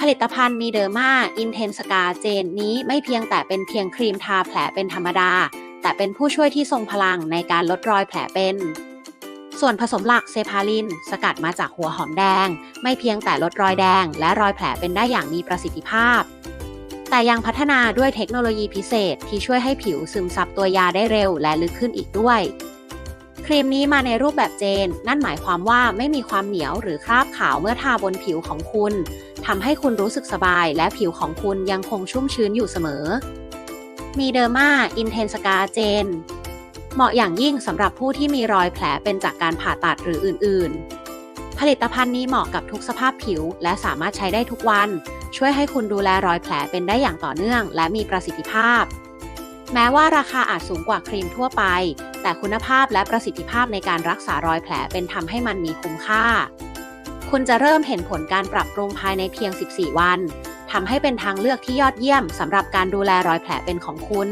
ผลิตภัณฑ์มีเดอร์มาอินเทนสกาเจนนี้ไม่เพียงแต่เป็นเพียงครีมทาแผลเป็นธรรมดา แต่เป็นผู้ช่วยที่ทรงพลังในการลดรอยแผลเป็น ส่วนผสมหลักเซพาลิน สกัดมาจากหัวหอมแดง ไม่เพียงแต่ลดรอยแดง และรอยแผลเป็นได้อย่างมีประสิทธิภาพ แต่ยังพัฒนาด้วยเทคโนโลยีพิเศษที่ช่วยให้ผิวซึมซับตัวยาได้เร็วและลึกขึ้นอีกด้วย ครีมนี้มาในรูปแบบเจน นั่นหมายความว่าไม่มีความเหนียวหรือคราบขาวเมื่อทาบนผิวของคุณ ทำให้คุณรู้สึกสบายและผิวของคุณยังคงชุ่มชื้นอยู่เสมอ มีเดอร์มาอินเทนสกาเจน เหมาะอย่างยิ่งสำหรับผู้ที่มีรอยแผลเป็นจากการผ่าตัดหรืออื่น ๆ ผลิตภัณฑ์นี้เหมาะกับทุกสภาพผิว และสามารถใช้ได้ทุกวัน ช่วยให้คุณดูแลรอยแผลเป็นได้อย่างต่อเนื่อง และมีประสิทธิภาพ แม้ว่าราคาอาจสูงกว่าครีมทั่วไป แต่คุณภาพและประสิทธิภาพในการรักษารอยแผลเป็นทำให้มันมีคุ้มค่า คุณจะเริ่มเห็นผลการปรับปรุงภายในเพียง 14 วันทำให้เป็นทางเลือกที่ยอดเยี่ยมสำหรับการดูแลรอยแผลเป็นของคุณ